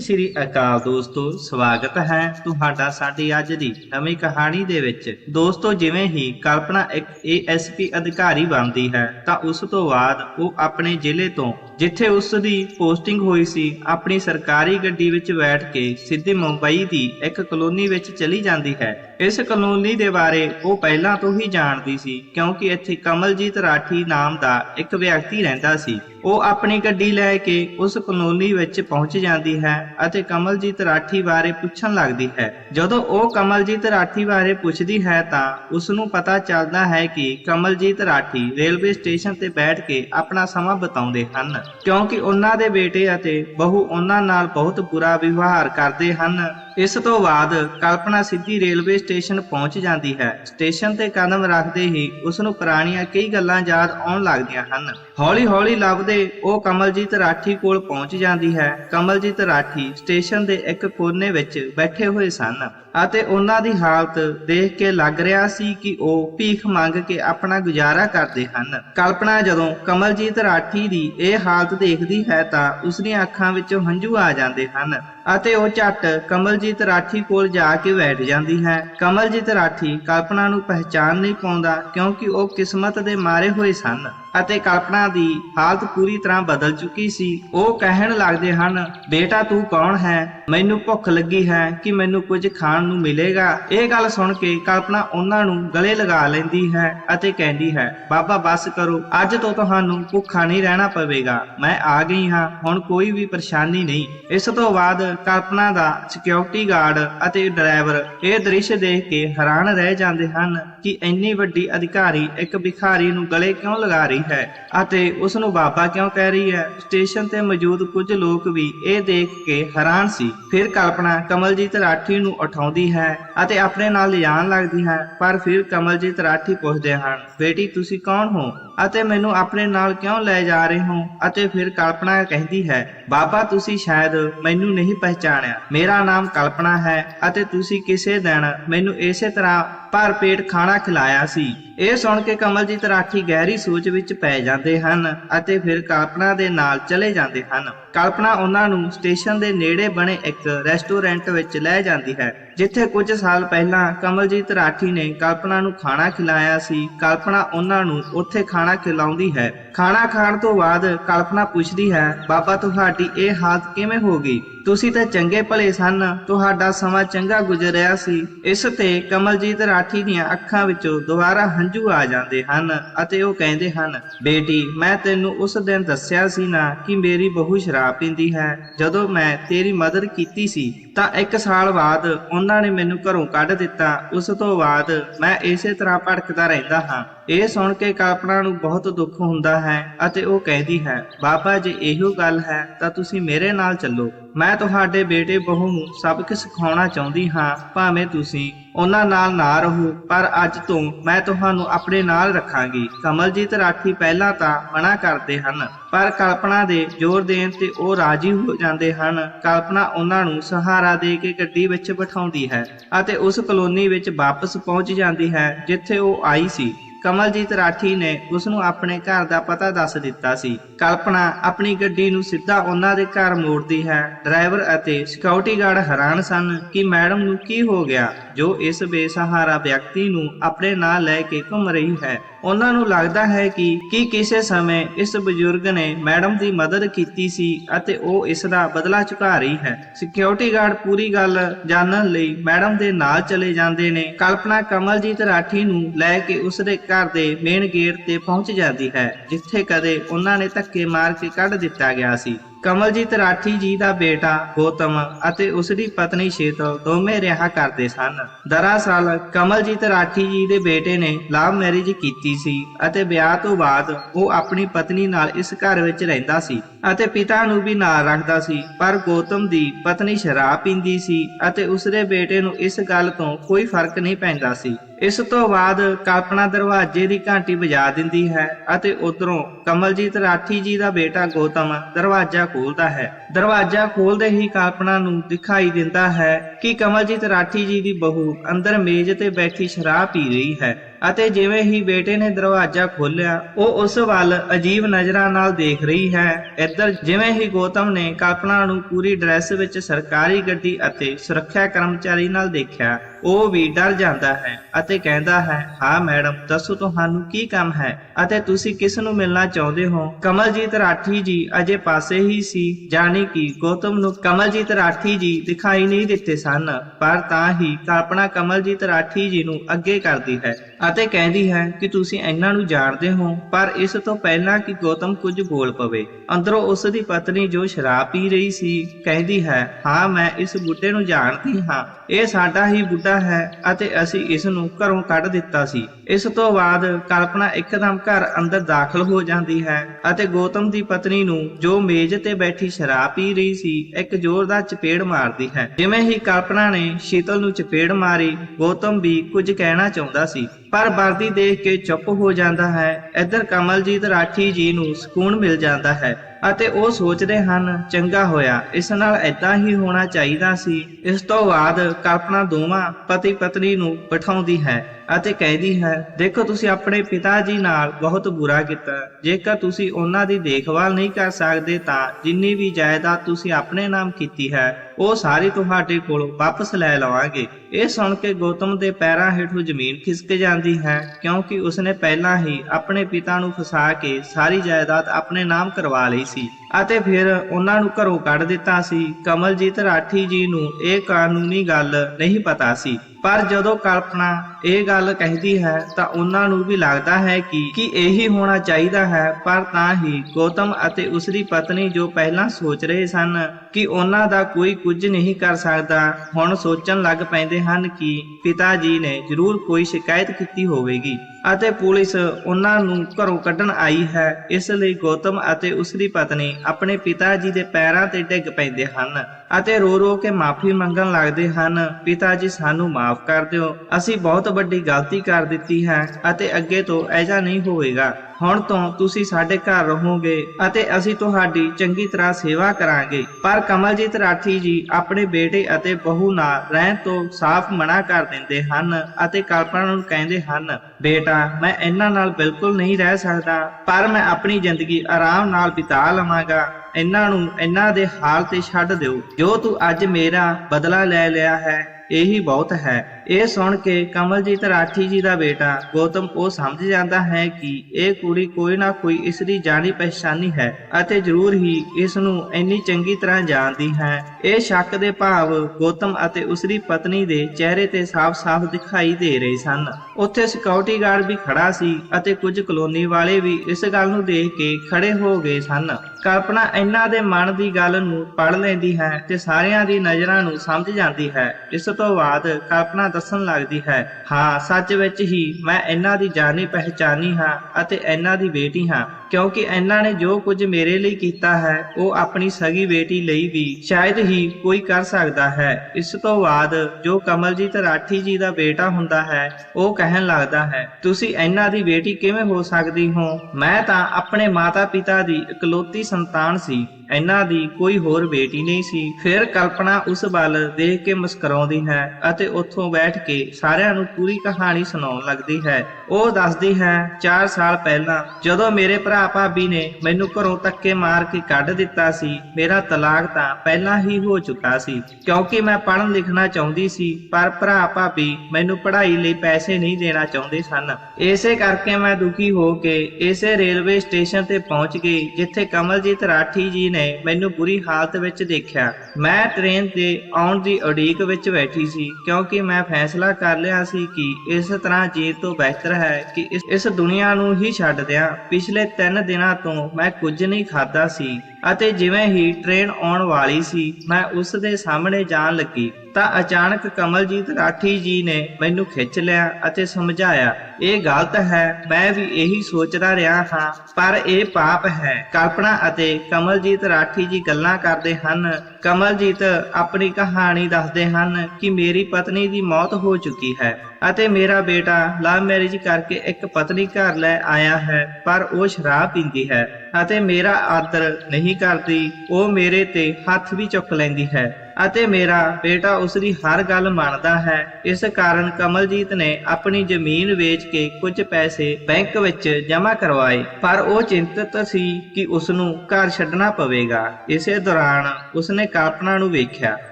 ਸ੍ਰੀ ਅਕਾਲ ਦੋਸਤੋ, ਸਵਾਗਤ ਹੈ ਤੁਹਾਡਾ ਸਾਡੀ ਅੱਜ ਦੀ ਨਵੀਂ ਕਹਾਣੀ ਦੇ ਵਿੱਚ। ਦੋਸਤੋ, ਜਿਵੇਂ ਹੀ ਕਲਪਨਾ ਇੱਕ ਏਐਸਪੀ ਅਧਿਕਾਰੀ ਬਣਦੀ ਹੈ, ਤਾਂ ਉਸ ਤੋਂ ਬਾਅਦ ਉਹ ਆਪਣੇ ਜ਼ਿਲ੍ਹੇ ਤੋਂ, ਜਿੱਥੇ ਉਸ ਦੀ ਪੋਸਟਿੰਗ ਹੋਈ ਸੀ, ਆਪਣੀ ਸਰਕਾਰੀ ਗੱਡੀ ਵਿੱਚ ਬੈਠ ਕੇ ਸਿੱਧੇ ਮੁੰਬਈ ਦੀ ਇੱਕ ਕਲੋਨੀ ਵਿੱਚ ਚਲੀ ਜਾਂਦੀ ਹੈ। ਇਸ ਕਲੋਨੀ ਦੇ ਬਾਰੇ ਉਹ ਪਹਿਲਾਂ ਤੋਂ ਹੀ ਜਾਣਦੀ ਸੀ, ਕਿਉਂਕਿ ਇੱਥੇ ਕਮਲਜੀਤ ਰਾਠੀ ਨਾਮ ਦਾ ਇੱਕ ਵਿਅਕਤੀ ਰਹਿੰਦਾ ਸੀ। ਉਹ ਆਪਣੀ ਗੱਡੀ ਲੈ ਕੇ ਉਸ ਕਲੋਨੀ ਵਿੱਚ ਪਹੁੰਚ ਜਾਂਦੀ ਹੈ ਅਤੇ ਕਮਲਜੀਤ ਰਾਠੀ ਬਾਰੇ ਪੁੱਛਣ ਲੱਗਦੀ ਹੈ। ਜਦੋਂ ਉਹ ਕਮਲਜੀਤ ਰਾਠੀ ਬਾਰੇ ਪੁੱਛਦੀ ਹੈ ਤਾਂ ਉਸ ਨੂੰ ਪਤਾ ਚੱਲਦਾ ਹੈ ਕਿ ਕਮਲਜੀਤ ਰਾਠੀ ਰੇਲਵੇ ਸਟੇਸ਼ਨ ਤੇ ਬੈਠ ਕੇ ਆਪਣਾ ਸਮਾਂ ਬਿਤਾਉਂਦੇ ਹਨ। ਕਿਉਂਕਿ ਉਹਨਾਂ ਦੇ ਬੇਟੇ ਅਤੇ ਬਹੂ ਉਹਨਾਂ ਨਾਲ ਬਹੁਤ ਬੁਰਾ ਵਿਵਹਾਰ ਕਰਦੇ ਹਨ। ਇਸ ਤੋਂ ਬਾਅਦ ਕਲਪਨਾ ਸਿੱਧੀ ਰੇਲਵੇ ਸਟੇਸ਼ਨ ਪਹੁੰਚ ਜਾਂਦੀ ਹੈ। ਸਟੇਸ਼ਨ ਤੇ ਕਦਮ ਰੱਖਦੇ ਹੀ ਉਸ ਨੂੰ ਪੁਰਾਣੀਆਂ ਕਈ ਗੱਲਾਂ ਯਾਦ ਆਉਣ ਲੱਗਦੀਆਂ ਹਨ। ਹੌਲੀ-ਹੌਲੀ ਲੱਭਦੇ ਉਹ ਕਮਲਜੀਤ ਰਾਠੀ ਕੋਲ ਪਹੁੰਚ ਜਾਂਦੀ ਹੈ। ਕਮਲਜੀਤ ਰਾਠੀ ਸਟੇਸ਼ਨ ਦੇ ਇੱਕ ਕੋਨੇ ਵਿੱਚ ਬੈਠੇ ਹੋਏ ਸਨ ਅਤੇ ਉਹਨਾਂ ਦੀ ਹਾਲਤ ਦੇਖ ਕੇ ਲੱਗ ਰਿਹਾ ਸੀ ਕਿ ਉਹ ਭੀਖ ਮੰਗ ਕੇ ਆਪਣਾ ਗੁਜ਼ਾਰਾ ਕਰਦੇ ਹਨ। ਕਲਪਨਾ ਜਦੋਂ ਕਮਲਜੀਤ ਰਾਠੀ ਦੀ ਇਹ ਹਾਲਤ ਦੇਖਦੀ ਹੈ ਤਾਂ ਉਸ ਦੀਆਂ ਅੱਖਾਂ ਵਿੱਚੋਂ ਹੰਝੂ ਆ ਜਾਂਦੇ ਹਨ। ਅਤੇ ਉਹ ਝੱਟ ਕਮਲਜੀਤ ਰਾਠੀ ਕੋਲ ਜਾ ਕੇ ਬੈਠ ਜਾਂਦੀ ਹੈ। ਕਮਲਜੀਤ ਰਾਠੀ ਕਲਪਨਾ ਨੂੰ ਪਹਿਚਾਨ ਨਹੀਂ ਪਾਉਂਦਾ ਕਿਉਂਕਿ ਉਹ ਕਿਸਮਤ ਦੇ ਮਾਰੇ ਹੋਏ ਸਨ। ਅਤੇ ਕਲਪਨਾ ਦੀ ਹਾਲਤ ਪੂਰੀ ਤਰ੍ਹਾਂ ਬਦਲ ਚੁੱਕੀ ਸੀ। ਉਹ ਕਹਿਣ ਲੱਗਦੇ ਹਨ, ਬੇਟਾ, ਤੂੰ ਕੌਣ ਹੈ? ਮੈਨੂੰ ਭੁੱਖ ਲੱਗੀ ਹੈ ਕਿ ਮੈਨੂੰ ਕੁਝ ਖਾਣ ਨੂੰ ਮਿਲੇਗਾ? ਇਹ ਗੱਲ ਸੁਣ ਕੇ ਕਲਪਨਾ ਉਹਨਾਂ ਨੂੰ ਗਲੇ ਲਗਾ ਲੈਂਦੀ ਹੈ ਅਤੇ ਕਹਿੰਦੀ ਹੈ, ਬਾਬਾ, ਬਸ ਕਰੋ। ਅੱਜ ਤੋਂ ਤੁਹਾਨੂੰ ਭੁੱਖਾ ਨਹੀਂ ਰਹਿਣਾ ਪਵੇਗਾ। ਮੈਂ ਆ ਗਈ ਹਾਂ। ਹੁਣ ਕੋਈ ਵੀ ਪਰੇਸ਼ਾਨੀ ਨਹੀਂ। ਇਸ ਤੋਂ ਬਾਅਦ ਕਲਪਨਾ ਦਾ ਸਿਕਿਉਰਿਟੀ ਗਾਰਡ ਅਤੇ ਡਰਾਈਵਰ ਇਹ ਦ੍ਰਿਸ਼ ਦੇਖ ਕੇ ਹੈਰਾਨ ਰਹਿ ਜਾਂਦੇ ਹਨ ਕਿ ਇੰਨੀ ਵੱਡੀ ਅਧਿਕਾਰੀ ਇੱਕ ਭਿਖਾਰੀ ਨੂੰ ਗਲੇ ਕਿਉਂ ਲਗਾ ਰਹੀ ਹੈ ਅਤੇ ਉਸ ਨੂੰ ਬਾਬਾ ਕਿਉਂ ਕਹਿ ਰਹੀ ਹੈ? ਸਟੇਸ਼ਨ ਤੇ ਮੌਜੂਦ ਕੁਝ ਲੋਕ ਵੀ ਇਹ ਦੇਖ ਕੇ ਹੈਰਾਨ ਸੀ। ਫਿਰ ਕਲਪਨਾ ਕਮਲਜੀਤ ਰਾਠੀ ਨੂੰ ਉਠਾਉਂਦੀ ਹੈ ਅਤੇ ਆਪਣੇ ਨਾਲ ਲਿਜਾਣ ਲੱਗਦੀ ਹੈ, ਪਰ ਫਿਰ ਕਮਲਜੀਤ ਰਾਠੀ ਪੁੱਛਦੇ ਹਨ, ਬੇਟੀ, ਤੁਸੀਂ ਕੌਣ ਹੋ? ਅਤੇ ਮੈਨੂੰ ਆਪਣੇ ਨਾਲ ਕਿਉਂ ਲੈ ਜਾ ਰਹੇ ਹੋ? ਅਤੇ ਫਿਰ ਕਲਪਨਾ ਕਹਿੰਦੀ ਹੈ, ਬਾਬਾ, ਤੁਸੀਂ ਸ਼ਾਇਦ ਮੈਨੂੰ ਨਹੀਂ ਪਹਿਚਾਣਿਆ। ਮੇਰਾ ਨਾਮ ਕਲਪਨਾ ਹੈ ਅਤੇ ਤੁਸੀਂ ਕਿਸੇ ਦਿਨ ਮੈਨੂੰ ਇਸੇ ਤਰ੍ਹਾਂ ਭਰ ਪੇਟ ਖਾਣਾ ਖਿਲਾਇਆ ਸੀ। ਇਹ ਸੁਣ ਕੇ ਕਮਲਜੀਤ ਰਾਠੀ ਗਹਿਰੀ ਸੋਚ ਵਿੱਚ ਪੈ ਜਾਂਦੇ ਹਨ ਅਤੇ ਫਿਰ ਕਲਪਨਾ ਦੇ ਨਾਲ ਚਲੇ ਜਾਂਦੇ ਹਨ। ਕਲਪਨਾ ਉਹਨਾਂ ਨੂੰ ਸਟੇਸ਼ਨ ਦੇ ਨੇੜੇ ਬਣੇ ਇੱਕ ਰੈਸਟੋਰੈਂਟ ਵਿੱਚ ਲੈ ਜਾਂਦੀ ਹੈ। ਜਿੱਥੇ ਕੁਝ ਸਾਲ ਪਹਿਲਾਂ ਕਮਲਜੀਤ ਰਾਠੀ ਨੇ ਕਲਪਨਾ ਨੂੰ ਖਾਣਾ ਖਿਲਾਇਆ ਸੀ, ਕਲਪਨਾ ਉਹਨਾਂ ਨੂੰ ਉੱਥੇ ਖਾਣਾ ਖਿਲਾਉਂਦੀ ਹੈ। ਖਾਣਾ ਖਾਣ ਤੋਂ ਬਾਅਦ ਕਲਪਨਾ ਪੁੱਛਦੀ ਹੈ, ਬਾਬਾ, ਤੁਹਾਡੀ ਇਹ ਹਾਲਤ ਕਿਵੇਂ ਹੋ ਗਈ? ਤੁਸੀਂ ਤਾਂ ਚੰਗੇ ਭਲੇ ਸਨ। ਤੁਹਾਡਾ ਸਮਾਂ ਚੰਗਾ ਗੁਜ਼ਰ ਰਿਹਾ ਸੀ। ਇਸ ਤੇ ਕਮਲਜੀਤ ਰਾਠੀ ਦੀਆਂ ਅੱਖਾਂ ਵਿੱਚੋਂ ਦੁਬਾਰਾ ਹੰਝੂ ਆ ਜਾਂਦੇ ਹਨ ਅਤੇ ਉਹ ਕਹਿੰਦੇ ਹਨ, ਬੇਟੀ, ਮੈਂ ਤੈਨੂੰ ਉਸ ਦਿਨ ਦੱਸਿਆ ਸੀ ਨਾ ਕਿ ਮੇਰੀ ਬਹੂ ਸ਼ਰਾਬ ਪੀਂਦੀ ਹੈ। ਜਦੋਂ ਮੈਂ ਤੇਰੀ ਮਦਦ ਕੀਤੀ ਸੀ, ਤਾਂ ਇੱਕ ਸਾਲ ਬਾਅਦ ਉਹਨਾਂ ਨੇ ਮੈਨੂੰ ਘਰੋਂ ਕੱਢ ਦਿੱਤਾ। ਉਸ ਤੋਂ ਬਾਅਦ ਮੈਂ ਇਸੇ ਤਰ੍ਹਾਂ ਭਟਕਦਾ ਰਹਿੰਦਾ ਹਾਂ। ਇਹ ਸੁਣ ਕੇ ਕਲਪਨਾ ਨੂੰ ਬਹੁਤ ਦੁੱਖ ਹੁੰਦਾ ਹੈ ਅਤੇ ਉਹ ਕਹਿੰਦੀ ਹੈ, ਬਾਬਾ ਜੇ, ਇਹੋ ਗੱਲ ਹੈ, ਤਾਂ ਤੁਸੀਂ ਮੇਰੇ ਨਾਲ ਚੱਲੋ। ਮੈਂ ਤੁਹਾਡੇ ਬੇਟੇ ਬਹੂ ਨੂੰ ਸਭ ਕੁਝ ਸਿਖਾਉਣਾ ਚਾਹੁੰਦੀ ਹਾਂ, ਭਾਵੇਂ ਤੁਸੀਂ ਉਹਨਾਂ ਨਾਲ ਨਾ ਰਹੋ, ਪਰ ਅੱਜ ਤੋਂ ਮੈਂ ਤੁਹਾਨੂੰ ਆਪਣੇ ਨਾਲ ਰੱਖਾਂਗੀ। ਕਮਲਜੀਤ ਰਾਠੀ ਪਹਿਲਾਂ ਤਾਂ ਮਨਾ ਕਰਦੇ ਹਨ, ਪਰ ਕਲਪਨਾ ਦੇ ਜ਼ੋਰ ਦੇਣ ਤੇ ਉਹ ਰਾਜੀ ਹੋ ਜਾਂਦੇ ਹਨ। ਕਲਪਨਾ ਉਹਨਾਂ ਨੂੰ ਸਹਾਰਾ ਦੇ ਕੇ ਗੱਡੀ ਵਿੱਚ ਬਿਠਾਉਂਦੀ ਹੈ ਅਤੇ ਉਸ ਕਲੋਨੀ ਵਿੱਚ ਵਾਪਸ ਪਹੁੰਚ ਜਾਂਦੀ ਹੈ, ਜਿੱਥੇ ਉਹ ਆਈ ਸੀ। ਕਮਲਜੀਤ ਰਾਠੀ ਨੇ ਉਸ ਨੂੰ ਆਪਣੇ ਘਰ ਦਾ ਪਤਾ ਦੱਸ ਦਿੱਤਾ ਸੀ। ਕਲਪਨਾ ਆਪਣੀ ਗੱਡੀ ਨੂੰ ਸਿੱਧਾ ਉਹਨਾਂ ਦੇ ਘਰ ਮੋੜਦੀ ਹੈ। ਡਰਾਈਵਰ ਅਤੇ ਸਿਕਿਉਰਿਟੀ ਗਾਰਡ ਹੈਰਾਨ ਸਨ ਕਿ ਮੈਡਮ ਨੂੰ ਕੀ ਹੋ ਗਿਆ, ਜੋ ਇਸ ਬੇਸਹਾਰਾ ਵਿਅਕਤੀ ਨੂੰ ਆਪਣੇ ਨਾਲ ਲੈ ਕੇ ਘੁੰਮ ਰਹੀ ਹੈ। ਉਹਨਾਂ ਨੂੰ ਲੱਗਦਾ ਹੈ ਕਿ ਕੀ ਕਿਸੇ ਸਮੇਂ ਇਸ ਬਜ਼ੁਰਗ ਨੇ ਮੈਡਮ ਦੀ ਮਦਦ ਕੀਤੀ ਸੀ ਅਤੇ ਉਹ ਇਸ ਦਾ ਬਦਲਾ ਚੁਕਾ ਰਹੀ ਹੈ। ਸਿਕਿਉਰਿਟੀ ਗਾਰਡ ਪੂਰੀ ਗੱਲ ਜਾਣਨ ਲਈ ਮੈਡਮ ਦੇ ਨਾਲ ਚਲੇ ਜਾਂਦੇ ਨੇ। ਕਲਪਨਾ ਕਮਲਜੀਤ ਰਾਠੀ ਨੂੰ ਲੈ ਕੇ ਉਸ ਦੇ ਘਰ ਦੇ ਮੇਨ ਗੇਟ ਤੇ ਪਹੁੰਚ ਜਾਂਦੀ ਹੈ, ਜਿੱਥੇ ਕਦੇ ਉਹਨਾਂ ਨੇ ਧੱਕੇ ਮਾਰ ਕੇ ਕੱਢ ਦਿੱਤਾ ਗਿਆ ਸੀ। ਕਮਲਜੀਤ ਰਾਠੀ ਜੀ ਦਾ ਬੇਟਾ ਗੌਤਮ ਅਤੇ ਉਸ ਦੀ ਪਤਨੀ ਸ਼ੀਤਲ ਦੋਵੇਂ ਰਿਹਾ ਕਰਦੇ ਸਨ। ਦਰਅਸਲ, ਕਮਲਜੀਤ ਰਾਠੀ ਜੀ ਦੇ ਬੇਟੇ ਨੇ ਲਵ ਮੈਰਿਜ ਕੀਤੀ ਸੀ ਅਤੇ ਵਿਆਹ ਤੋਂ ਬਾਅਦ ਉਹ ਆਪਣੀ ਪਤਨੀ ਨਾਲ ਇਸ ਘਰ ਵਿੱਚ ਰਹਿੰਦਾ ਸੀ। ਅਤੇ ਪਿਤਾ ਨੂੰ ਵੀ ਨਾਲ ਰੱਖਦਾ ਸੀ, ਪਰ ਗੌਤਮ ਦੀ ਪਤਨੀ ਸ਼ਰਾਬ ਪੀਂਦੀ ਸੀ ਅਤੇ ਉਸਦੇ ਬੇਟੇ ਨੂੰ ਇਸ ਗੱਲ ਤੋਂ ਕੋਈ ਫ਼ਰਕ ਨਹੀਂ ਪੈਂਦਾ ਸੀ। ਇਸ ਤੋਂ ਬਾਅਦ ਕਲਪਨਾ ਦਰਵਾਜ਼ੇ ਦੀ ਘੰਟੀ ਵਜਾ ਦਿੰਦੀ ਹੈ ਅਤੇ ਉਧਰੋਂ ਕਮਲਜੀਤ ਰਾਠੀ ਜੀ ਦਾ ਬੇਟਾ ਗੌਤਮ ਦਰਵਾਜ਼ਾ ਖੋਲਦਾ ਹੈ। ਦਰਵਾਜ਼ਾ ਖੋਲਦੇ ਹੀ ਕਲਪਨਾ ਨੂੰ ਦਿਖਾਈ ਦਿੰਦਾ ਹੈ ਕਿ ਕਮਲਜੀਤ ਰਾਠੀ ਜੀ ਦੀ ਬਹੂ ਅੰਦਰ ਮੇਜ਼ ਤੇ ਬੈਠੀ ਸ਼ਰਾਬ ਪੀ ਰਹੀ ਹੈ। ਅਤੇ ਜਿਵੇਂ ਹੀ ਬੇਟੇ ਨੇ ਦਰਵਾਜ਼ਾ ਖੋਲ੍ਹਿਆ, ਉਹ ਉਸ ਵੱਲ ਅਜੀਬ ਨਜ਼ਰਾਂ ਨਾਲ ਦੇਖ ਰਹੀ ਹੈ। ਇੱਧਰ ਜਿਵੇਂ ਹੀ ਗੌਤਮ ਨੇ ਕਲਪਨਾ ਨੂੰ ਪੂਰੀ ਡਰੈਸ ਵਿੱਚ ਸਰਕਾਰੀ ਗੱਡੀ ਅਤੇ ਸੁਰੱਖਿਆ ਕਰਮਚਾਰੀ ਨਾਲ ਦੇਖਿਆ ਉਹ ਵੀ ਡਰ ਜਾਂਦਾ ਹੈ ਅਤੇ ਕਹਿੰਦਾ ਹੈ, ਹਾਂ ਮੈਡਮ, ਦੱਸੋ ਤੁਹਾਨੂੰ ਕੀ ਕੰਮ ਹੈ? ਅਤੇ ਤੁਸੀਂ ਕਿਸ ਨੂੰ ਮਿਲਣਾ ਚਾਹੁੰਦੇ ਹੋ? ਕਮਲਜੀਤ ਰਾਠੀ ਜੀ, ਅਜੇ ਪਾਸੇ ਹੀ ਸੀ, ਜਾਣੀ ਕਿ ਗੌਤਮ ਨੂੰ ਕਮਲਜੀਤ ਰਾਠੀ ਜੀ ਦਿਖਾਈ ਨਹੀਂ ਦਿੱਤੇ ਸਨ, ਪਰ ਤਾਂ ਹੀ ਕਲਪਨਾ ਕਮਲਜੀਤ ਰਾਠੀ ਜੀ ਨੂੰ ਅੱਗੇ ਕਰਦੀ ਹੈ ਅਤੇ ਕਹਿੰਦੀ ਹੈ ਕਿ ਤੁਸੀਂ ਇਹਨਾਂ ਨੂੰ ਜਾਣਦੇ ਹੋ, ਪਰ ਇਸ ਤੋਂ ਪਹਿਲਾਂ ਕਿ ਗੌਤਮ ਕੁਝ ਬੋਲ ਪਵੇ। ਅੰਦਰੋਂ ਉਸ ਦੀ ਪਤਨੀ ਜੋ ਸ਼ਰਾਬ ਪੀ ਰਹੀ ਸੀ, ਕਹਿੰਦੀ ਹੈ, ਹਾਂ, ਮੈਂ ਇਸ ਬੁੱਢੇ ਨੂੰ ਜਾਣਦੀ ਹਾਂ। ਇਹ ਸਾਡਾ ਹੀ ਬੁੱਢਾ ਹੈ ਅਤੇ ਅਸੀਂ ਇਸ ਨੂੰ ਘਰੋਂ ਕੱਢ ਦਿੱਤਾ ਸੀ। ਇਸ ਤੋਂ ਬਾਅਦ ਕਲਪਨਾ ਇੱਕਦਮ ਘਰ ਅੰਦਰ ਦਾਖਲ ਹੋ ਜਾਂਦੀ ਹੈ ਅਤੇ ਗੌਤਮ ਦੀ ਪਤਨੀ ਨੂੰ ਜੋ ਮੇਜ਼ ਤੇ ਬੈਠੀ ਸ਼ਰਾਬ ਪੀ ਰਹੀ ਸੀ, ਇੱਕ ਜ਼ੋਰਦਾਰ ਚਪੇੜ ਮਾਰਦੀ ਹੈ। ਜਿਵੇਂ ਹੀ ਕਲਪਨਾ ਨੇ ਸ਼ੀਤਲ ਨੂੰ ਚਪੇੜ ਮਾਰੀ, ਗੌਤਮ ਵੀ ਕੁਝ ਕਹਿਣਾ ਚਾਹੁੰਦਾ ਸੀ। ਪਰ ਵਰਦੀ ਦੇਖ ਕੇ ਚੁੱਪ ਹੋ ਜਾਂਦਾ ਹੈ। ਇੱਧਰ ਕਮਲਜੀਤ ਰਾਠੀ ਜੀ ਨੂੰ ਸਕੂਨ ਮਿਲ ਜਾਂਦਾ ਹੈ। ਅਤੇ ਉਹ ਸੋਚਦੇ ਹਨ, ਚੰਗਾ ਹੋਇਆ, ਇਸ ਨਾਲ ਐਦਾਂ ਹੀ ਹੋਣਾ ਚਾਹੀਦਾ ਸੀ। ਇਸ ਤੋਂ ਬਾਅਦ ਕਲਪਨਾ ਦੋਵਾਂ ਪਤੀ ਪਤਨੀ ਨੂੰ ਬਿਠਾਉਂਦੀ ਹੈ। ਅਤੇ ਕਹਿੰਦੀ ਹੈ, ਦੇਖੋ ਤੁਸੀਂ ਆਪਣੇ ਪਿਤਾ ਜੀ ਨਾਲ ਬਹੁਤ ਬੁਰਾ ਕੀਤਾ। ਜੇਕਰ ਤੁਸੀਂ ਉਹਨਾਂ ਦੀ ਦੇਖਭਾਲ ਨਹੀਂ ਕਰ ਸਕਦੇ ਤਾਂ ਜਿੰਨੀ ਵੀ ਜਾਇਦਾਦ ਤੁਸੀਂ ਆਪਣੇ ਨਾਮ ਕੀਤੀ ਹੈ, ਉਹ ਸਾਰੀ ਤੁਹਾਡੇ ਕੋਲ ਵਾਪਸ ਲੈ ਲਵਾਂਗੇ। ਇਹ ਸੁਣ ਕੇ ਗੌਤਮ ਦੇ ਪੈਰਾਂ ਹੇਠੋਂ ਜ਼ਮੀਨ ਖਿਸਕ ਜਾਂਦੀ ਹੈ, ਕਿਉਂਕਿ ਉਸਨੇ ਪਹਿਲਾਂ ਹੀ ਆਪਣੇ ਪਿਤਾ ਨੂੰ ਫਸਾ ਕੇ ਸਾਰੀ ਜਾਇਦਾਦ ਆਪਣੇ ਨਾਮ ਕਰਵਾ ਲਈ ਸੀ। ਅਤੇ ਫਿਰ ਉਹਨਾਂ ਨੂੰ ਘਰੋਂ ਕੱਢ ਦਿੱਤਾ ਸੀ। ਕਮਲਜੀਤ ਰਾਠੀ ਜੀ ਨੂੰ ਇਹ ਕਾਨੂੰਨੀ ਗੱਲ ਨਹੀਂ ਪਤਾ ਸੀ। ਪਰ ਜਦੋਂ ਕਲਪਨਾ ਇਹ ਗੱਲ ਕਹਿੰਦੀ ਹੈ ਤਾਂ ਉਹਨਾਂ ਨੂੰ ਵੀ ਲੱਗਦਾ ਹੈ ਕਿ ਕਿ ਇਹੀ ਹੋਣਾ ਚਾਹੀਦਾ ਹੈ। ਪਰ ਤਾਂ ਹੀ ਗੌਤਮ ਅਤੇ ਉਸਦੀ ਪਤਨੀ ਜੋ ਪਹਿਲਾਂ ਸੋਚ ਰਹੇ ਸਨ ਕਿ ਉਹਨਾਂ ਦਾ ਕੋਈ ਕੁਝ ਨਹੀਂ ਕਰ ਸਕਦਾ, ਹੁਣ ਸੋਚਣ ਲੱਗ ਪੈਂਦੇ ਹਨ ਕਿ ਪਿਤਾ ਜੀ ਨੇ ਜ਼ਰੂਰ ਕੋਈ ਸ਼ਿਕਾਇਤ ਕੀਤੀ ਹੋਵੇਗੀ। ਅਤੇ ਪੁਲਿਸ ਉਹਨਾਂ ਨੂੰ ਘਰੋਂ ਕੱਢਣ ਆਈ ਹੈ। ਇਸ ਲਈ ਗੌਤਮ ਅਤੇ ਉਸ ਦੀ ਪਤਨੀ ਆਪਣੇ ਪਿਤਾ ਜੀ ਦੇ ਪੈਰਾਂ ਤੇ ਡਿੱਗ ਪੈਂਦੇ ਹਨ ਅਤੇ ਰੋ ਰੋ ਕੇ ਮਾਫੀ ਮੰਗਣ ਲੱਗਦੇ ਹਨ। ਪਿਤਾ ਜੀ ਸਾਨੂੰ ਮਾਫ ਕਰ ਦਿਓ। ਅਸੀਂ ਬਹੁਤ ਵੱਡੀ ਗਲਤੀ ਕਰ ਦਿੱਤੀ ਹੈ ਅਤੇ ਅੱਗੇ ਤੋਂ ਐਜਾ ਨਹੀਂ ਹੋਵੇਗਾ। ਹੁਣ ਤੋਂ ਤੁਸੀਂ ਸਾਡੇ ਘਰ ਰਹੋਗੇ ਅਤੇ ਅਸੀਂ ਤੁਹਾਡੀ ਚੰਗੀ ਤਰ੍ਹਾਂ ਸੇਵਾ ਕਰਾਂਗੇ। ਪਰ ਕਮਲਜੀਤ ਰਾਠੀ ਜੀ ਆਪਣੇ ਬੇਟੇ ਅਤੇ ਬਹੂ ਨਾਲ ਰਹਿਣ ਤੋਂ ਸਾਫ਼ ਮਨਾ ਕਰ ਦਿੰਦੇ ਹਨ ਅਤੇ ਕਲਪਨਾ ਨੂੰ ਕਹਿੰਦੇ ਹਨ, ਬੇਟਾ, ਮੈਂ ਇਹਨਾਂ ਨਾਲ ਬਿਲਕੁਲ ਨਹੀਂ ਰਹਿ ਸਕਦਾ, ਪਰ ਮੈਂ ਆਪਣੀ ਜ਼ਿੰਦਗੀ ਆਰਾਮ ਨਾਲ ਬਿਤਾ ਲਵਾਂਗਾ। ਇਹਨਾਂ ਨੂੰ ਇਹਨਾਂ ਦੇ ਹਾਲ ਤੇ ਛੱਡ ਦਿਓ। ਜੋ ਤੂੰ ਅੱਜ ਮੇਰਾ ਬਦਲਾ ਲੈ ਲਿਆ ਹੈ, ਇਹੀ ਬਹੁਤ ਹੈ। ਇਹ ਸੁਣ ਕੇ ਕਮਲਜੀਤ ਰਾਠੀ ਜੀ ਦਾ ਬੇਟਾ ਗੌਤਮ ਉਹ ਸਮਝ ਜਾਂਦਾ ਹੈ ਕਿ ਇਹ ਕੁੜੀ ਕੋਈ ਨਾ ਕੋਈ ਇਸ ਦੀ ਜਾਣੀ ਪਛਾਣੀ ਹੈ ਅਤੇ ਜ਼ਰੂਰ ਹੀ ਇਸ ਨੂੰ ਇੰਨੀ ਚੰਗੀ ਤਰ੍ਹਾਂ ਜਾਣਦੀ ਹੈ। ਇਹ ਸ਼ੱਕ ਦੇ ਭਾਵ ਗੌਤਮ ਅਤੇ ਉਸ ਦੀ ਪਤਨੀ ਦੇ ਚਿਹਰੇ ਤੇ ਸਾਫ਼-ਸਾਫ਼ ਦਿਖਾਈ ਦੇ ਰਹੇ ਸਨ। ਉੱਥੇ ਸਿਕਿਉਰਿਟੀ ਗਾਰਡ ਵੀ ਖੜਾ ਸੀ ਅਤੇ ਕੁਝ ਕਲੋਨੀ ਵਾਲੇ ਵੀ ਇਸ ਗੱਲ ਨੂੰ ਦੇਖ ਕੇ ਖੜੇ ਹੋ ਗਏ ਸਨ। ਕਲਪਨਾ ਇਹਨਾਂ ਦੇ ਮਨ ਦੀ ਗੱਲ ਨੂੰ ਪੜ ਲੈਂਦੀ ਹੈ ਤੇ ਸਾਰਿਆਂ ਦੀ ਨਜ਼ਰਾਂ ਨੂੰ ਸਮਝ ਜਾਂਦੀ ਹੈ। ਇਸ ਤੋਂ ਬਾਅਦ ਕਲਪਨਾ ਦੱਸਣ ਲੱਗਦੀ ਹੈ, ਹਾਂ, ਸੱਚ ਵਿੱਚ ਹੀ ਮੈਂ ਇਹਨਾਂ ਦੀ ਜਾਣੀ ਪਹਿਚਾਨੀ ਹਾਂ ਅਤੇ ਇਹਨਾਂ ਦੀ ਬੇਟੀ ਹਾਂ। ਕਿਉਂਕਿ ਇਹਨਾਂ ਨੇ ਜੋ ਕੁਝ ਮੇਰੇ ਲਈ ਕੀਤਾ ਹੈ, ਉਹ ਆਪਣੀ ਸਗੀ ਬੇਟੀ ਲਈ ਵੀ ਸ਼ਾਇਦ ਹੀ ਕੋਈ ਕਰ ਸਕਦਾ ਹੈ। ਇਸ ਤੋਂ ਬਾਅਦ ਜੋ ਕਮਲਜੀਤ ਰਾਠੀ ਜੀ ਦਾ ਬੇਟਾ ਹੁੰਦਾ ਹੈ, ਉਹ ਕਹਿਣ ਲੱਗਦਾ ਹੈ, ਤੁਸੀਂ ਇਹਨਾਂ ਦੀ ਬੇਟੀ ਕਿਵੇਂ ਹੋ ਸਕਦੀ ਹੋ? ਮੈਂ ਤਾਂ ਆਪਣੇ ਮਾਤਾ-ਪਿਤਾ ਦੀ ਇਕਲੌਤੀ ਸੰਤਾਨ ਸੀ। ਇਹਨਾਂ ਦੀ ਕੋਈ ਹੋਰ ਬੇਟੀ ਨਹੀਂ ਸੀ। ਫਿਰ ਕਲਪਨਾ ਉਸ ਵੱਲ ਦੇਖ ਕੇ ਮੁਸਕਰਾਉਂਦੀ ਹੈ ਅਤੇ ਉੱਥੋਂ ਬੈਠ ਕੇ ਸਾਰਿਆਂ ਨੂੰ ਪੂਰੀ ਕਹਾਣੀ ਸੁਣਾਉਣ ਲੱਗਦੀ ਹੈ। ਉਹ ਦੱਸਦੀ ਹੈ 4 ਸਾਲ ਪਹਿਲਾਂ ਜਦੋਂ ਮੇਰੇ ਭਰਾ ਭਾਬੀ ਨੇ ਮੈਨੂੰ ਘਰੋਂ ਧੱਕੇ ਮਾਰ ਕੇ ਕੱਢ ਦਿੱਤਾ ਸੀ, ਮੇਰਾ ਤਲਾਕ ਤਾਂ ਪਹਿਲਾਂ ਹੀ ਹੋ ਚੁੱਕਾ ਸੀ। ਕਿਉਂਕਿ ਮੈਂ ਪੜ੍ਹਨ ਲਿਖਣਾ ਚਾਹੁੰਦੀ ਸੀ, ਪਰ ਭਰਾ ਭਾਬੀ ਮੈਨੂੰ ਪੜ੍ਹਾਈ ਲਈ ਪੈਸੇ ਨਹੀਂ ਦੇਣਾ ਚਾਹੁੰਦੇ ਸਨ। ਇਸੇ ਕਰਕੇ ਮੈਂ ਦੁਖੀ ਹੋ ਕੇ ਇਸੇ ਰੇਲਵੇ ਸਟੇਸ਼ਨ ਤੇ ਪਹੁੰਚ ਗਈ, ਜਿੱਥੇ ਕਮਲਜੀਤ ਰਾਠੀ ਜੀ ਨੇ ਮੈਨੂੰ ਬੁਰੀ ਹਾਲਤ ਵਿੱਚ ਦੇਖਿਆ। ਮੈਂ ਟ੍ਰੇਨ ਤੇ ਆਉਣ ਦੀ ਉਡੀਕ ਵਿੱਚ ਬੈਠੀ ਸੀ, ਕਿਉਂਕਿ ਮੈਂ ਫੈਸਲਾ ਕਰ ਲਿਆ ਸੀ ਕਿ ਇਸ ਤਰ੍ਹਾਂ ਜੀਣ ਤੋਂ ਬਿਹਤਰ ਹੈ ਕਿ ਇਸ ਇਸ ਦੁਨੀਆ ਨੂੰ ਹੀ ਛੱਡ ਦਿਆਂ। ਪਿਛਲੇ 3 ਦਿਨਾਂ ਤੋਂ ਮੈਂ ਕੁਝ ਨਹੀਂ ਖਾਦਾ ਸੀ। ਅਤੇ ਜਿਵੇਂ ਹੀ ਟ੍ਰੇਨ ਆਉਣ ਵਾਲੀ ਸੀ, ਮੈਂ ਉਸ ਦੇ ਸਾਹਮਣੇ ਜਾਣ ਲੱਗੀ, ਤਾਂ ਅਚਾਨਕ ਕਮਲਜੀਤ ਰਾਠੀ ਜੀ ਨੇ ਮੈਨੂੰ ਖਿੱਚ ਲਿਆ ਅਤੇ ਸਮਝਾਇਆ, ਇਹ ਗਲਤ ਹੈ, ਮੈਂ ਵੀ ਇਹੀ ਸੋਚਦਾ ਰਿਹਾ ਹਾਂ, ਪਰ ਇਹ ਪਾਪ ਹੈ। ਕਲਪਨਾ ਅਤੇ ਕਮਲਜੀਤ ਰਾਠੀ ਜੀ ਗੱਲਾਂ ਕਰਦੇ ਹਨ। ਕਮਲਜੀਤ ਆਪਣੀ ਕਹਾਣੀ ਦੱਸਦੇ ਹਨ ਕਿ ਮੇਰੀ ਪਤਨੀ ਦੀ ਮੌਤ ਹੋ ਚੁੱਕੀ ਹੈ। ਅਤੇ ਮੇਰਾ ਬੇਟਾ ਲਵ ਮੈਰਿਜ ਕਰਕੇ ਇੱਕ ਪਤਨੀ ਘਰ ਲੈ ਆਇਆ ਹੈ, ਪਰ ਉਹ ਸ਼ਰਾਬ ਪੀਂਦੀ ਹੈ ਅਤੇ ਮੇਰਾ ਆਦਰ ਨਹੀਂ ਕਰਦੀ, ਉਹ ਮੇਰੇ ਤੇ ਹੱਥ ਵੀ ਚੁੱਕ ਲੈਂਦੀ ਹੈ। ਅਤੇ ਮੇਰਾ ਬੇਟਾ ਉਸ ਦੀ ਹਰ ਗੱਲ ਮੰਨਦਾ ਹੈ। ਇਸ ਕਾਰਨ ਕਮਲਜੀਤ ਨੇ ਆਪਣੀ ਜ਼ਮੀਨ ਵੇਚ ਕੇ ਕੁਝ ਪੈਸੇ ਬੈਂਕ ਵਿੱਚ ਜਮ੍ਹਾਂ ਕਰਵਾਏ। ਪਰ ਉਹ ਚਿੰਤਤ ਸੀ ਕਿ ਉਸ ਨੂੰ ਘਰ ਛੱਡਣਾ ਪਵੇਗਾ। ਇਸੇ ਦੌਰਾਨ ਉਸਨੇ ਕਲਪਨਾ ਨੂੰ ਵੇਖਿਆ।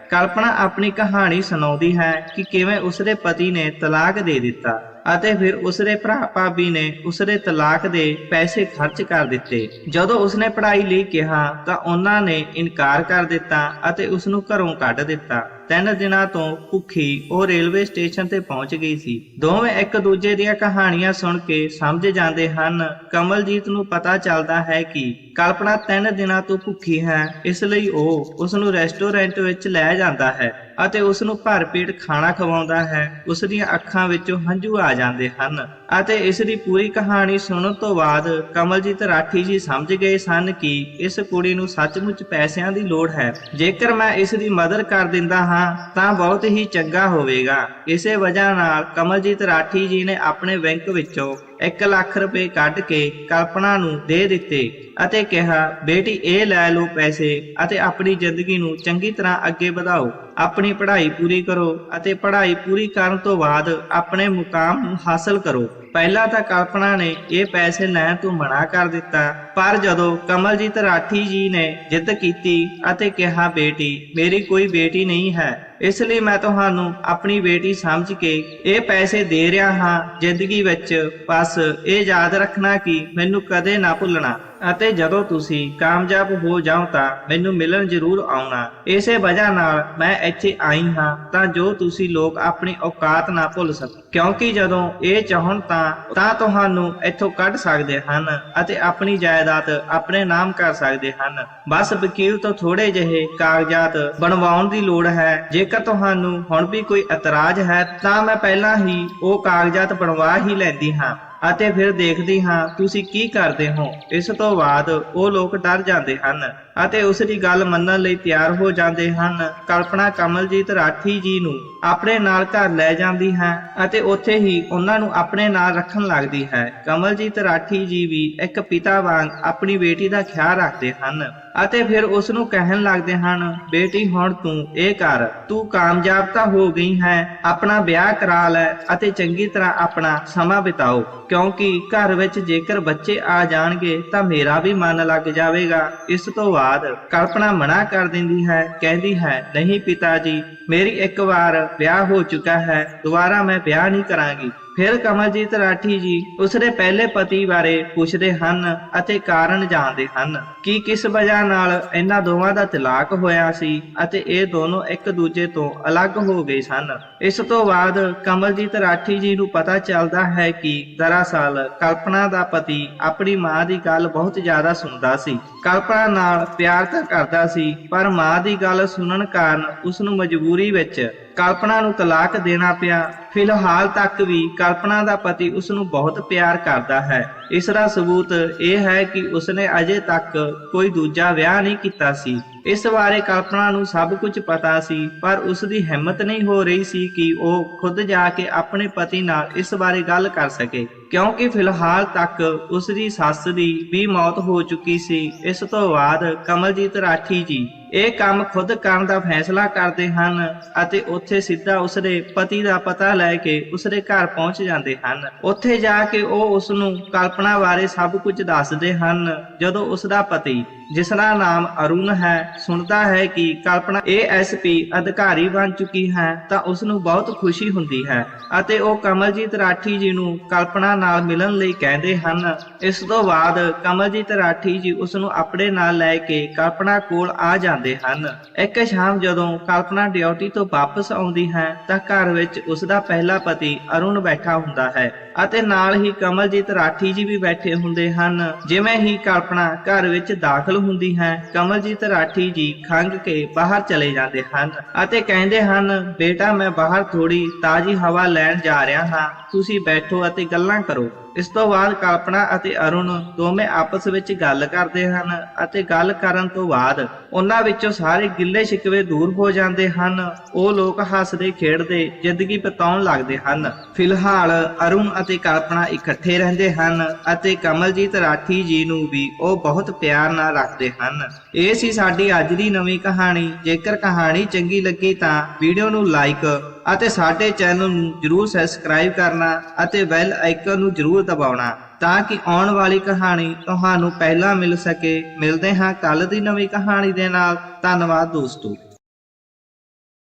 ਕਲਪਨਾ ਆਪਣੀ ਕਹਾਣੀ ਸੁਣਾਉਂਦੀ ਹੈ ਕਿ ਕਿਵੇਂ ਉਸਦੇ ਪਤੀ ਨੇ ਤਲਾਕ ਦੇ ਦਿੱਤਾ। ਅਤੇ ਫਿਰ ਉਸਦੇ ਭਰਾ ਭਾਬੀ ਨੇ ਉਸਦੇ ਤਲਾਕ ਦੇ ਪੈਸੇ ਖਰਚ ਕਰ ਦਿੱਤੇ। ਜਦੋਂ ਉਸਨੇ ਪੜ੍ਹਾਈ ਲਈ ਕਿਹਾ, ਤਾਂ ਉਹਨਾਂ ਨੇ ਇਨਕਾਰ ਕਰ ਦਿੱਤਾ ਅਤੇ ਉਸ ਨੂੰ ਘਰੋਂ ਕੱਢ ਦਿੱਤਾ। ਤਿੰਨ ਦਿਨਾਂ ਤੋਂ ਭੁੱਖੀ ਉਹ ਰੇਲਵੇ ਸਟੇਸ਼ਨ ਤੇ ਪਹੁੰਚ ਗਈ ਸੀ। ਦੋਵੇਂ ਇੱਕ ਦੂਜੇ ਦੀਆਂ ਕਹਾਣੀਆਂ ਸੁਣ ਕੇ ਸਮਝ ਜਾਂਦੇ ਹਨ। ਕਮਲਜੀਤ ਨੂੰ ਪਤਾ ਚੱਲਦਾ ਹੈ ਕਿ ਕਲਪਨਾ ਤਿੰਨ ਦਿਨਾਂ ਤੋਂ ਭੁੱਖੀ ਹੈ, ਇਸ ਲਈ ਉਹ ਉਸ ਨੂੰ ਰੈਸਟੋਰੈਂਟ ਵਿੱਚ ਲੈ ਜਾਂਦਾ ਹੈ। ਅਤੇ ਉਸ ਨੂੰ ਭਰ ਪੇਟ ਖਾਣਾ ਖਵਾਉਂਦਾ ਹੈ ਉਸ ਦੀਆਂ ਅੱਖਾਂ ਵਿੱਚੋਂ ਹੰਝੂ ਆ ਜਾਂਦੇ ਹਨ। ਅਤੇ ਇਸ ਦੀ ਪੂਰੀ ਕਹਾਣੀ ਸੁਣਨ ਤੋਂ ਬਾਅਦ ਕਮਲਜੀਤ ਰਾਠੀ ਜੀ ਸਮਝ ਗਏ ਸਨ ਕਿ ਇਸ ਕੁੜੀ ਨੂੰ ਸੱਚਮੁੱਚ ਪੈਸਿਆਂ ਦੀ ਲੋੜ ਹੈ। ਜੇਕਰ ਮੈਂ ਇਸ ਦੀ ਮਦਦ ਕਰ ਦਿੰਦਾ ਹਾਂ, ਤਾਂ ਬਹੁਤ ਹੀ ਚੰਗਾ ਹੋਵੇਗਾ। ਇਸੇ ਵਜ੍ਹਾ ਨਾਲ ਕਮਲਜੀਤ ਰਾਠੀ ਜੀ ਨੇ ਆਪਣੇ ਬੈਂਕ ਵਿੱਚੋਂ 1 ਲੱਖ ਰੁਪਏ ਕੱਢ ਕੇ ਕਲਪਨਾ ਨੂੰ ਦੇ ਦਿੱਤੇ ਅਤੇ ਕਿਹਾ, ਬੇਟੀ, ਇਹ ਲੈ ਲਓ ਪੈਸੇ ਅਤੇ ਆਪਣੀ ਜ਼ਿੰਦਗੀ ਨੂੰ ਚੰਗੀ ਤਰ੍ਹਾਂ ਅੱਗੇ ਵਧਾਓ। ਆਪਣੀ ਪੜ੍ਹਾਈ ਪੂਰੀ ਕਰੋ ਅਤੇ ਪੜ੍ਹਾਈ ਪੂਰੀ ਕਰਨ ਤੋਂ ਬਾਅਦ ਆਪਣੇ ਮੁਕਾਮ ਨੂੰ ਹਾਸਲ ਕਰੋ। ਪਹਿਲਾਂ ਤਾਂ ਕਲਪਨਾ ਨੇ ਇਹ ਪੈਸੇ ਲੈਣ ਤੋਂ ਮਨਾ ਕਰ ਦਿੱਤਾ, ਪਰ ਜਦੋਂ ਕਮਲਜੀਤ ਰਾਠੀ ਜੀ ਨੇ ਜਿੱਦ ਕੀਤੀ ਅਤੇ ਕਿਹਾ, ਬੇਟੀ, ਮੇਰੀ ਕੋਈ ਬੇਟੀ ਨਹੀਂ ਹੈ। ਇਸ ਲਈ ਮੈਂ ਤੁਹਾਨੂੰ ਆਪਣੀ ਬੇਟੀ ਸਮਝ ਕੇ ਇਹ ਪੈਸੇ ਦੇ ਰਿਹਾ ਹਾਂ, ਜ਼ਿੰਦਗੀ ਵਿੱਚ। ਬਸ ਇਹ ਯਾਦ ਰੱਖਣਾ ਕਿ ਮੈਨੂੰ ਕਦੇ ਨਾ ਭੁੱਲਣਾ। ਅਤੇ ਜਦੋਂ ਤੁਸੀਂ ਕਾਮਯਾਬ ਹੋ ਜਾਓ ਤਾਂ ਮੈਨੂੰ ਮਿਲਣ ਜ਼ਰੂਰ ਆਉਣਾ। ਇਸੇ ਵਜ੍ਹਾ ਨਾਲ ਮੈਂ ਇੱਥੇ ਆਈ ਹਾਂ ਤਾਂ ਜੋ ਤੁਸੀਂ ਲੋਕ ਆਪਣੀ ਔਕਾਤ ਨਾ ਭੁੱਲ ਸਕੋ ਕਿਉਂਕਿ ਜਦੋਂ ਇਹ ਚਾਹਣ ਤਾਂ ਤਾਂ ਤੁਹਾਨੂੰ ਇੱਥੋਂ ਕੱਢ ਸਕਦੇ ਹਨ ਅਤੇ ਆਪਣੀ ਜਾਇਦਾਦ ਆਪਣੇ ਨਾਮ ਕਰ ਸਕਦੇ ਹਨ। ਬਸ ਵਕੀਲ ਤੋਂ ਥੋੜੇ ਜਿਹੇ ਕਾਗਜ਼ਾਤ ਬਣਵਾਉਣ ਦੀ ਲੋੜ ਹੈ। ਜੇਕਰ ਤੁਹਾਨੂੰ ਹੁਣ ਵੀ ਕੋਈ ਇਤਰਾਜ਼ ਹੈ, ਤਾਂ ਮੈਂ ਪਹਿਲਾਂ ਹੀ ਉਹ ਕਾਗਜ਼ਾਤ ਬਣਵਾ ਹੀ ਲੈਂਦੀ ਹਾਂ ਅਤੇ ਫਿਰ ਦੇਖਦੀ ਹਾਂ ਤੁਸੀਂ ਕੀ ਕਰਦੇ ਹੋ। ਇਸ ਤੋਂ ਬਾਅਦ ਉਹ ਲੋਕ ਡਰ ਜਾਂਦੇ ਹਨ। ਅਤੇ ਉਸ ਦੀ ਗੱਲ ਮੰਨਣ ਲਈ ਤਿਆਰ ਹੋ ਜਾਂਦੇ ਹਨ। ਕਲਪਨਾ ਕਮਲਜੀਤ ਰਾਠੀ ਜੀ ਨੂੰ ਆਪਣੇ ਨਾਲ ਘਰ ਲੈ ਜਾਂਦੀ ਹੈ ਅਤੇ ਉੱਥੇ ਹੀ ਉਹਨਾਂ ਨੂੰ ਆਪਣੇ ਨਾਲ ਰੱਖਣ ਲੱਗਦੀ ਹੈ। ਕਮਲਜੀਤ ਰਾਠੀ ਜੀ ਵੀ ਇੱਕ ਪਿਤਾ ਵਾਂਗ ਆਪਣੀ ਬੇਟੀ ਦਾ ਖਿਆਲ ਰੱਖਦੇ ਹਨ ਅਤੇ ਫਿਰ ਉਸ ਨੂੰ ਕਹਿਣ ਲੱਗਦੇ ਹਨ, ਬੇਟੀ, ਹੁਣ ਤੂੰ ਇਹ ਕਰ। ਤੂੰ ਕਾਮਯਾਬ ਤਾਂ ਹੋ ਗਈ ਹੈ, ਆਪਣਾ ਵਿਆਹ ਕਰਾ ਲੈ ਅਤੇ ਚੰਗੀ ਤਰ੍ਹਾਂ ਆਪਣਾ ਸਮਾਂ ਬਿਤਾਓ। ਕਿਉਂਕਿ ਘਰ ਵਿੱਚ ਜੇਕਰ ਬੱਚੇ ਆ ਜਾਣਗੇ ਤਾਂ ਮੇਰਾ ਵੀ ਮਨ ਲੱਗ ਜਾਵੇਗਾ। ਇਸ ਤੋਂ ਬਾਅਦ ਕਲਪਨਾ ਮਨਾ ਕਰ ਦਿੰਦੀ ਹੈ, ਕਹਿੰਦੀ ਹੈ, ਨਹੀਂ ਪਿਤਾ ਜੀ, ਮੇਰੀ ਇੱਕ ਵਾਰ ਵਿਆਹ ਹੋ ਚੁੱਕਾ ਹੈ, ਦੁਬਾਰਾ ਮੈਂ ਵਿਆਹ ਨਹੀਂ ਕਰਾਂਗੀ। ਫਿਰ ਕਮਲਜੀਤ ਰਾਠੀ ਜੀ ਉਸਦੇ ਪਹਿਲੇ ਪਤੀ ਬਾਰੇ ਪੁੱਛਦੇ ਹਨ ਅਤੇ ਕਾਰਨ ਜਾਣਦੇ ਹਨ ਕਿ ਕਿਸ ਵਜ੍ਹਾ ਨਾਲ ਇਹਨਾਂ ਦੋਵਾਂ ਦਾ ਤਲਾਕ ਹੋਇਆ ਸੀ ਅਤੇ ਇਹ ਦੋਨੋਂ ਇੱਕ ਦੂਜੇ ਤੋਂ ਅਲੱਗ ਹੋ ਗਏ ਸਨ। ਇਸ ਤੋਂ ਬਾਅਦ ਕਮਲਜੀਤ ਰਾਠੀ ਜੀ ਨੂੰ ਪਤਾ ਚੱਲਦਾ ਹੈ ਕਿ ਦਰਅਸਲ ਕਲਪਨਾ ਦਾ ਪਤੀ ਆਪਣੀ ਮਾਂ ਦੀ ਗੱਲ ਬਹੁਤ ਜ਼ਿਆਦਾ ਸੁਣਦਾ ਸੀ। ਕਲਪਨਾ ਨਾਲ ਪਿਆਰ ਤਾਂ ਕਰਦਾ ਸੀ, ਪਰ ਮਾਂ ਦੀ ਗੱਲ ਸੁਣਨ ਕਾਰਨ ਉਸ ਨੂੰ ਮਜਬੂਰੀ ਵਿੱਚ ਕਲਪਨਾ ਨੂੰ ਤਲਾਕ ਦੇਣਾ ਪਿਆ। ਫਿਲਹਾਲ ਤੱਕ ਵੀ ਕਲਪਨਾ ਦਾ ਪਤੀ ਉਸ ਨੂੰ ਬਹੁਤ ਪਿਆਰ ਕਰਦਾ ਹੈ। ਇਸ ਦਾ ਸਬੂਤ ਇਹ ਹੈ ਕਿ ਉਸਨੇ ਅਜੇ ਤੱਕ ਕੋਈ ਦੂਜਾ ਵਿਆਹ ਨਹੀਂ ਕੀਤਾ ਸੀ। ਇਸ ਬਾਰੇ ਕਲਪਨਾ ਨੂੰ ਸਭ ਕੁਝ ਪਤਾ ਸੀ, ਪਰ ਉਸ ਦੀ ਹਿੰਮਤ ਨਹੀਂ ਹੋ ਰਹੀ ਸੀ ਕਿ ਉਹ ਖੁਦ ਜਾ ਕੇ ਆਪਣੇ ਪਤੀ ਨਾਲ ਇਸ ਬਾਰੇ ਗੱਲ ਕਰ ਸਕੇ। ਕਿਉਂਕਿ ਫਿਲਹਾਲ ਤੱਕ ਉਸ ਦੀ ਸੱਸ ਦੀ ਵੀ ਮੌਤ ਹੋ ਚੁੱਕੀ ਸੀ, ਇਸ ਤੋਂ ਬਾਅਦ ਕਮਲਜੀਤ ਰਾਠੀ ਜੀ ਇਹ ਕੰਮ ਖੁਦ ਕਰਨ ਦਾ ਫੈਸਲਾ ਕਰਦੇ ਹਨ ਅਤੇ ਉੱਥੇ ਸਿੱਧਾ ਉਸਦੇ ਪਤੀ ਦਾ ਪਤਾ ਲੈ ਕੇ ਉਸਦੇ ਘਰ ਪਹੁੰਚ ਜਾਂਦੇ ਹਨ। ਉੱਥੇ ਜਾ ਕੇ ਉਹ ਉਸ ਨੂੰ ਕਲਪਨਾ ਬਾਰੇ ਸਭ ਕੁਝ ਦੱਸਦੇ ਹਨ, ਜਦੋਂ ਉਸ ਦਾ ਪਤੀ ਜਿਸ ਦਾ ਨਾਮ ਅਰੁਣ ਹੈ, ਸੁਣਦਾ ਹੈ ਕਿ ਕਲਪਨਾ ਏਐਸਪੀ ਅਧਿਕਾਰੀ ਬਣ ਚੁੱਕੀ ਹੈ, ਤਾਂ ਉਸ ਨੂੰ ਬਹੁਤ ਖੁਸ਼ੀ ਹੁੰਦੀ ਹੈ ਅਤੇ ਉਹ ਕਮਲਜੀਤ ਰਾਠੀ ਜੀ ਨੂੰ ਕਲਪਨਾ ਨਾਲ ਮਿਲਣ ਲਈ ਕਹਿੰਦੇ ਹਨ। ਇਸ ਤੋਂ ਬਾਅਦ ਕਮਲਜੀਤ ਰਾਠੀ ਜੀ ਉਸ ਨੂੰ ਆਪਣੇ ਨਾਲ ਲੈ ਕੇ ਕਲਪਨਾ ਕੋਲ ਆ ਜਾਂਦੇ ਹਨ। ਇੱਕ ਸ਼ਾਮ ਜਦੋਂ ਕਲਪਨਾ ਡਿਊਟੀ ਤੋਂ ਵਾਪਸ ਆਉਂਦੀ ਹੈ, ਤਾਂ ਘਰ ਵਿੱਚ ਉਸ ਦਾ ਪਹਿਲਾ ਪਤੀ ਅਰੁਣ ਬੈਠਾ ਹੁੰਦਾ ਹੈ ਅਤੇ ਨਾਲ ਹੀ ਕਮਲਜੀਤ ਰਾਠੀ ਜੀ ਵੀ ਬੈਠੇ ਹੁੰਦੇ ਹਨ। ਜਿਵੇਂ ਹੀ ਕਲਪਨਾ ਘਰ ਵਿੱਚ ਦਾਖਲ ਹੁੰਦੀ ਹੈ, ਕਮਲਜੀਤ ਰਾਠੀ ਜੀ ਖੰਗ ਕੇ ਬਾਹਰ ਚਲੇ ਜਾਂਦੇ ਹਨ ਅਤੇ ਕਹਿੰਦੇ ਹਨ, ਬੇਟਾ, ਮੈਂ ਬਾਹਰ ਥੋੜੀ ਤਾਜ਼ੀ ਹਵਾ ਲੈਣ ਜਾ ਰਿਹਾ ਹਾਂ, ਤੁਸੀਂ ਬੈਠੋ ਅਤੇ ਗੱਲਾਂ ਕਰੋ। ਇਸ ਤੋਂ ਬਾਅਦ ਕਲਪਨਾ ਅਤੇ ਅਰੁਣ ਦੋਵੇਂ ਆਪਸ ਵਿੱਚ ਗੱਲ ਕਰਦੇ ਹਨ ਅਤੇ ਗੱਲ ਕਰਨ ਤੋਂ ਬਾਅਦ ਉਹਨਾਂ ਵਿੱਚੋਂ ਸਾਰੇ ਗਿੱਲੇ ਸ਼ਿਕਵੇ ਦੂਰ ਹੋ ਜਾਂਦੇ ਹਨ। ਉਹ ਲੋਕ ਹੱਸਦੇ, ਖੇਡਦੇ, ਜ਼ਿੰਦਗੀ ਬਿਤਾਉਣ ਲੱਗਦੇ ਹਨ। ਫਿਲਹਾਲ ਅਰੁਣ ਅਤੇ ਕਲਪਨਾ ਇਕੱਠੇ ਰਹਿੰਦੇ ਹਨ ਅਤੇ ਕਮਲਜੀਤ ਰਾਠੀ ਜੀ ਨੂੰ ਵੀ ਉਹ ਬਹੁਤ ਪਿਆਰ ਨਾਲ ਰੱਖਦੇ ਹਨ। ਇਹ ਸੀ ਸਾਡੀ ਅੱਜ ਦੀ ਨਵੀਂ ਕਹਾਣੀ। ਜੇਕਰ ਕਹਾਣੀ ਚੰਗੀ ਲੱਗੀ ਤਾਂ ਵੀਡੀਓ ਨੂੰ ਲਾਈਕ ਅਤੇ ਸਾਡੇ ਚੈਨਲ ਨੂੰ ਜਰੂਰ ਸਬਸਕ੍ਰਾਈਬ ਕਰਨਾ ਅਤੇ ਬੈਲ ਆਈਕਨ ਨੂੰ ਜਰੂਰ ਦਬਾਉਣਾ ਤਾਂ ਕਿ ਆਉਣ ਵਾਲੀ ਕਹਾਣੀ ਤੁਹਾਨੂੰ ਪਹਿਲਾਂ ਮਿਲ ਸਕੇ। ਮਿਲਦੇ ਹਾਂ ਕੱਲ ਦੀ ਨਵੀਂ ਕਹਾਣੀ ਦੇ ਨਾਲ। ਧੰਨਵਾਦ ਦੋਸਤੋ।